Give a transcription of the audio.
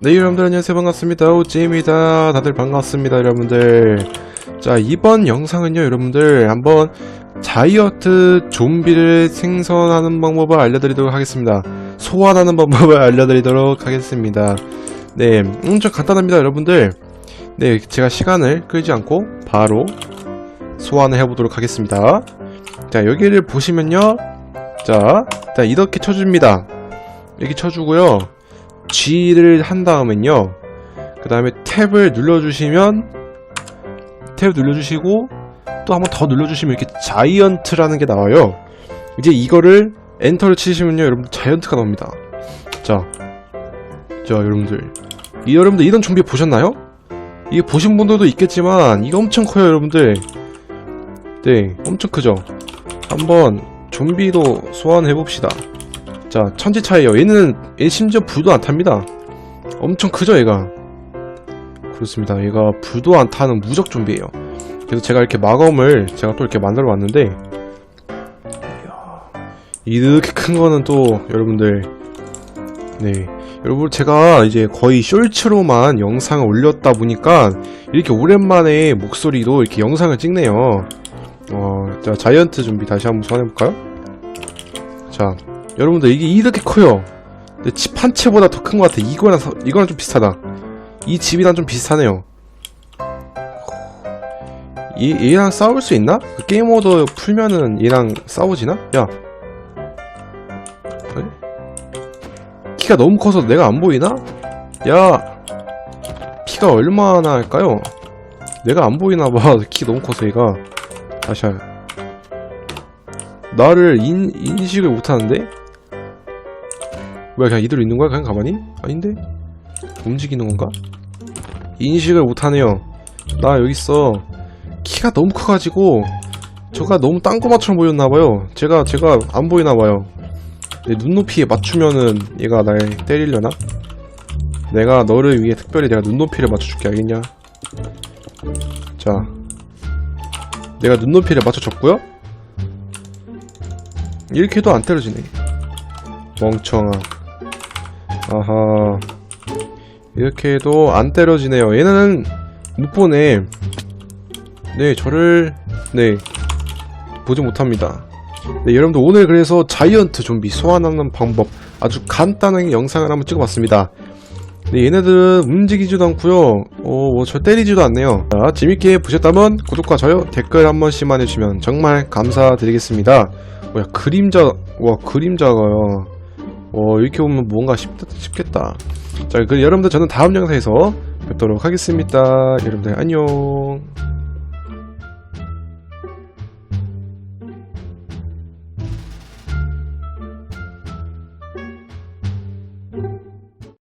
네 여러분들 안녕하세요. 반갑습니다. 오찌입니다. 다들 반갑습니다 여러분들. 자 이번 영상은요 여러분들 한번 자이언트 좀비를 생성하는 방법을 알려드리도록 하겠습니다. 소환하는 방법을 알려드리도록 하겠습니다. 네 엄청 간단합니다 여러분들. 네 제가 시간을 끌지 않고 바로 소환을 해보도록 하겠습니다. 자 여기를 보시면요. 자 일단 이렇게 쳐줍니다. 이렇게 쳐주고요 G를 한 다음엔요. 그 다음에 탭을 눌러주시면 탭 눌러주시고 또 한번 더 눌러주시면 이렇게 자이언트라는 게 나와요. 이제 이거를 엔터를 치시면요, 여러분들 자이언트가 나옵니다. 자, 자 여러분들, 이 여러분들 이런 좀비 보셨나요? 이게 보신 분들도 있겠지만 이거 엄청 커요, 여러분들. 네, 엄청 크죠. 한번 좀비도 소환해 봅시다. 자, 천지 차이요. 얘는 얘 심지어 불도 안 탑니다. 엄청 크죠, 얘가. 그렇습니다. 얘가 불도 안 타는 무적 좀비예요. 그래서 제가 이렇게 마검을 제가 또 이렇게 만들어 왔는데 이렇게 큰 거는 또 여러분들 네 여러분 제가 이제 거의 숄츠로만 영상을 올렸다 보니까 이렇게 오랜만에 목소리로 이렇게 영상을 찍네요. 어, 자 자이언트 좀비 다시 한번 소환해볼까요? 자 여러분들 이게 이렇게 커요. 근데 집 한 채보다 더 큰 것 같아. 이거랑 서- 이거랑 좀 비슷하다. 이 집이랑 좀 비슷하네요. 얘 얘랑 싸울 수 있나? 그 게임 모드 풀면은 얘랑 싸우지나? 야. 그래? 키가 너무 커서 내가 안 보이나? 야. 키가 얼마나 할까요? 내가 안 보이나 봐. 키 너무 커서 얘가. 다시 할. 나를 인, 인식을 못하는데? 뭐야 그냥 이대로 있는 거야? 그냥 가만히? 아닌데? 움직이는 건가? 인식을 못하네요 나 여기 있어 키가 너무 커가지고 저가 너무 땅꼬마처럼 보였나봐요 제가 제가 안 보이나봐요 내 눈높이에 맞추면은 얘가 날 때리려나? 내가 너를 위해 특별히 내가 눈높이를 맞춰줄게 알겠냐? 자 내가 눈높이를 맞춰줬고요 이렇게 해도 안 때려지네 멍청아 아하. 이렇게 해도 안 때려지네요. 얘는 못 보네. 네 저를 네 보지 못합니다. 네 여러분들 오늘 그래서 자이언트 좀비 소환하는 방법 아주 간단하게 영상을 한번 찍어봤습니다. 네 얘네들은 움직이지도 않고요. 어뭐저 때리지도 않네요. 자 재밌게 보셨다면 구독과 좋아요 댓글 한 번씩만 해주시면 정말 감사드리겠습니다. 뭐야 그림자 와 그림자가요 어 이렇게 보면 뭔가 쉽, 쉽겠다. 자 그럼 여러분들 저는 다음 영상에서 뵙도록 하겠습니다. 여러분들 안녕